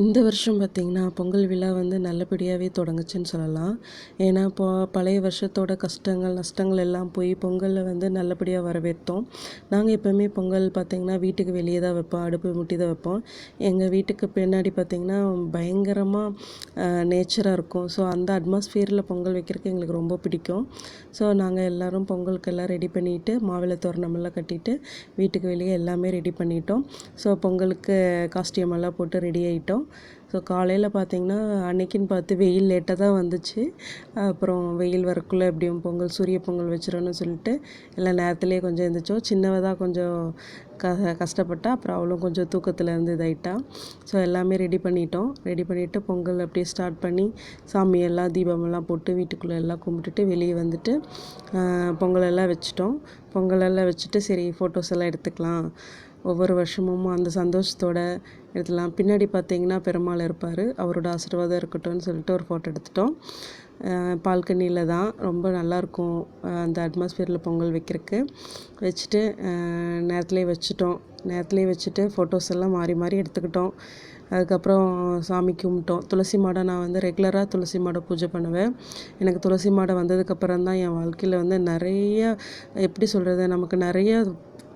இந்த வருஷம் பார்த்திங்கன்னா பொங்கல் விழா வந்து நல்லபடியாகவே தொடங்குச்சுன்னு சொல்லலாம். ஏன்னா இப்போ பழைய வருஷத்தோட கஷ்டங்கள் நஷ்டங்கள் எல்லாம் போய் பொங்கலில் வந்து நல்லபடியாக வரவேற்றோம். நாங்கள் எப்போவுமே பொங்கல் பார்த்திங்கன்னா வீட்டுக்கு வெளியே தான் வைப்போம் அடுப்பு முட்டி தான் வைப்போம். எங்கள் வீட்டுக்கு பின்னாடி பார்த்திங்கன்னா பயங்கரமாக நேச்சராக இருக்கும். ஸோ அந்த அட்மாஸ்ஃபியரில் பொங்கல் வைக்கிறதுக்கு எங்களுக்கு ரொம்ப பிடிக்கும். ஸோ நாங்கள் எல்லோரும் பொங்கலுக்கு எல்லாம் ரெடி பண்ணிவிட்டு மாவிளை தோரணமெல்லாம் கட்டிட்டு வீட்டுக்கு வெளியே எல்லாமே ரெடி பண்ணிட்டோம். ஸோ பொங்கலுக்கு காஸ்டியூம் எல்லாம் போட்டு ரெடி ஆகிட்டோம் ஸோ காலையில் பார்த்திங்கன்னா அன்னைக்குன்னு பார்த்து வெயில் லேட்டாக தான் வந்துச்சு. அப்புறம் வெயில் வரக்குள்ளே எப்படியும் பொங்கல் சூரிய பொங்கல் வச்சிடணும்னு சொல்லிட்டு எல்லாம் நேரத்துலேயே கொஞ்சம் எழுந்திரிச்சோம் சின்னவதாக கொஞ்சம் க கஷ்டப்பட்டா அப்புறம் அவளும் கொஞ்சம் தூக்கத்தில் இருந்து இதாயிட்டா. ஸோ எல்லாமே ரெடி பண்ணிட்டோம். ரெடி பண்ணிவிட்டு பொங்கல் அப்படியே ஸ்டார்ட் பண்ணி சாமியெல்லாம் தீபமெல்லாம் போட்டு வீட்டுக்குள்ளே எல்லாம் கும்பிட்டுட்டு வெளியே வந்துட்டு பொங்கலெல்லாம் வச்சுட்டோம். வச்சிட்டோம் வச்சுட்டு சரி ஃபோட்டோஸ் எல்லாம் எடுத்துக்கலாம். ஒவ்வொரு வருஷமும் அந்த சந்தோஷத்தோட எடுத்துலாம் பின்னாடி பார்த்தீங்கன்னா பெருமாள் இருப்பார். அவரோட ஆசீர்வாதம் இருக்கட்டும்னு சொல்லிட்டு ஒரு ஃபோட்டோ எடுத்துட்டோம். பால்கனியில் தான். ரொம்ப நல்லாயிருக்கும் அந்த அட்மாஸ்ஃபியரில் பொங்கல் வைக்கிறதுக்கு. வச்சுட்டு நேரத்துலேயே வச்சுட்டோம். நேரத்துலேயே வச்சுட்டு ஃபோட்டோஸ் எல்லாம் மாறி மாறி எடுத்துக்கிட்டோம். அதுக்கப்புறம் சாமி கும்பிட்டோம். துளசி மாடை நான் வந்து ரெகுலராக துளசி மாடை பூஜை பண்ணுவேன். எனக்கு துளசி மாடை வந்ததுக்கப்புறம் தான் என் வாழ்க்கையில் வந்து நிறைய எப்படி சொல்கிறது நமக்கு நிறைய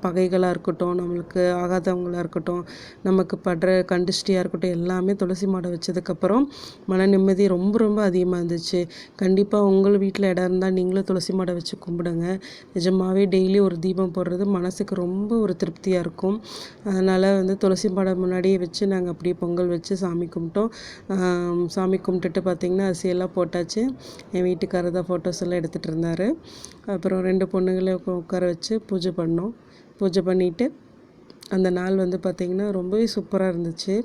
பகைகளாக இருக்கட்டும் நம்மளுக்கு ஆகாதவங்களாக இருக்கட்டும் நமக்கு படுற கண்டிஷ்டியாக இருக்கட்டும் எல்லாமே துளசி மாடை வச்சதுக்கப்புறம் மன நிம்மதி ரொம்ப ரொம்ப அதிகமாக இருந்துச்சு. கண்டிப்பாக உங்கள் வீட்டில் இடம் இருந்தால் நீங்களும் துளசி மாடை வச்சு கும்பிடுங்க. நிஜமாகவே டெய்லி ஒரு தீபம் போடுறது மனசுக்கு ரொம்ப ஒரு திருப்தியாக இருக்கும். அதனால் வந்து துளசி மாடம் முன்னாடியே வச்சு நாங்கள் அப்படியே பொங்கல் வச்சு சாமி கும்பிட்டோம். சாமி கும்பிட்டுட்டு பார்த்திங்கன்னா அரிசியெல்லாம் போட்டாச்சு. என் வீட்டுக்காரர் தான் ஃபோட்டோஸ் எல்லாம் எடுத்துகிட்டு இருந்தார். அப்புறம் ரெண்டு பொண்ணுங்களை உட்கார வச்சு பூஜை பண்ணோம். பூஜை பண்ணிவிட்டு அந்த நாள் வந்து பார்த்திங்கன்னா ரொம்பவே சூப்பராக இருந்துச்சு.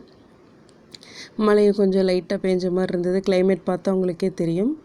மழையும் கொஞ்சம் லைட்டாக பேஞ்ச மாதிரி இருந்தது. கிளைமேட் பார்த்தா உங்களுக்கே தெரியும்.